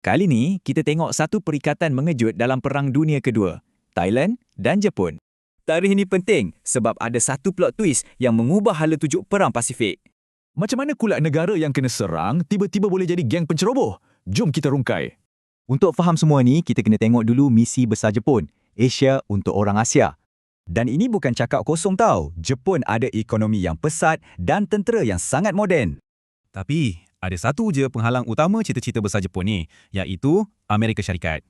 Kali ni, kita tengok satu perikatan mengejut dalam Perang Dunia Kedua, Thailand dan Jepun. Tarikh ini penting sebab ada satu plot twist yang mengubah hala tujuk Perang Pasifik. Macam mana pula negara yang kena serang tiba-tiba boleh jadi geng penceroboh? Jom kita rungkai. Untuk faham semua ni, kita kena tengok dulu misi besar Jepun, Asia untuk orang Asia. Dan ini bukan cakap kosong tau. Jepun ada ekonomi yang pesat dan tentera yang sangat moden. Tapi, ada satu je penghalang utama cita-cita besar Jepun ni, iaitu Amerika Syarikat.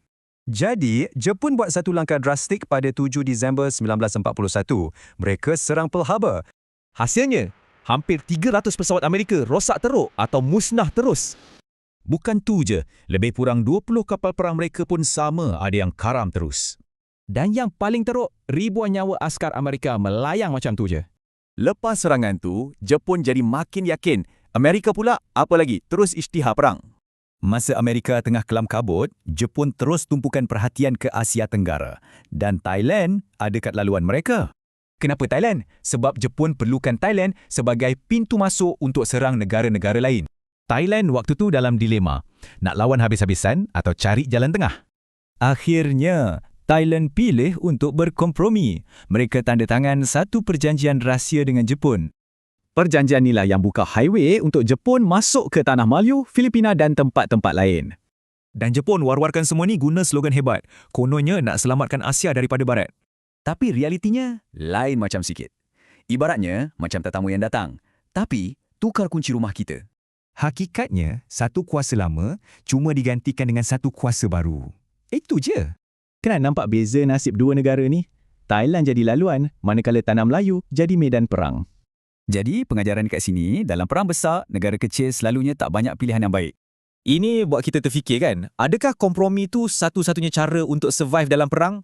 Jadi, Jepun buat satu langkah drastik pada 7 Disember 1941. Mereka serang Pearl Harbor. Hasilnya, hampir 300 pesawat Amerika rosak teruk atau musnah terus. Bukan tu je, lebih kurang 20 kapal perang mereka pun sama ada yang karam terus. Dan yang paling teruk, ribuan nyawa askar Amerika melayang macam tu je. Lepas serangan tu, Jepun jadi makin yakin. Amerika pula, apa lagi, terus isytihar perang. Masa Amerika tengah kelam kabut, Jepun terus tumpukan perhatian ke Asia Tenggara. Dan Thailand ada kat laluan mereka. Kenapa Thailand? Sebab Jepun perlukan Thailand sebagai pintu masuk untuk serang negara-negara lain. Thailand waktu tu dalam dilema, nak lawan habis-habisan atau cari jalan tengah. Akhirnya, Thailand pilih untuk berkompromi. Mereka tanda tangan satu perjanjian rahsia dengan Jepun. Perjanjian inilah yang buka highway untuk Jepun masuk ke Tanah Melayu, Filipina dan tempat-tempat lain. Dan Jepun war-warkan semua ni guna slogan hebat. Kononnya nak selamatkan Asia daripada Barat. Tapi realitinya lain macam sikit. Ibaratnya macam tetamu yang datang. Tapi tukar kunci rumah kita. Hakikatnya, satu kuasa lama cuma digantikan dengan satu kuasa baru. Itu je. Kena nampak beza nasib dua negara ni? Thailand jadi laluan, manakala Tanah Melayu jadi medan perang. Jadi, pengajaran kat sini, dalam perang besar, negara kecil selalunya tak banyak pilihan yang baik. Ini buat kita terfikir kan, adakah kompromi tu satu-satunya cara untuk survive dalam perang